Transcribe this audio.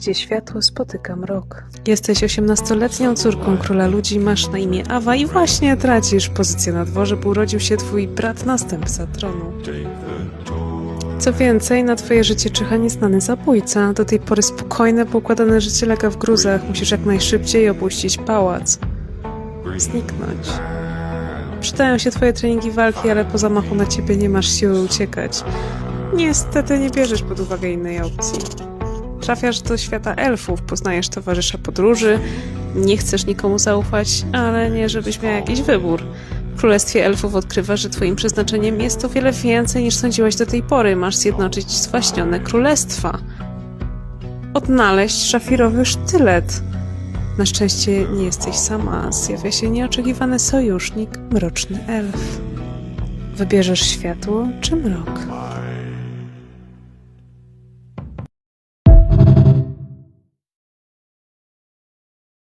gdzie światło spotyka mrok. Jesteś osiemnastoletnią córką króla ludzi, masz na imię Awa i właśnie tracisz pozycję na dworze, bo urodził się twój brat następca tronu. Co więcej, na twoje życie czyha nieznany zabójca. Do tej pory spokojne, poukładane życie lega w gruzach. Musisz jak najszybciej opuścić pałac. Zniknąć. Przydają się twoje treningi walki, ale po zamachu na ciebie nie masz siły uciekać. Niestety nie bierzesz pod uwagę innej opcji. Trafiasz do świata elfów, poznajesz towarzysza podróży, nie chcesz nikomu zaufać, ale nie żebyś miał jakiś wybór. W Królestwie Elfów odkrywasz, że twoim przeznaczeniem jest o wiele więcej niż sądziłaś do tej pory. Masz zjednoczyć zwaśnione królestwa. Odnaleźć szafirowy sztylet. Na szczęście nie jesteś sama. Zjawia się nieoczekiwany sojusznik, mroczny elf. Wybierzesz światło czy mrok?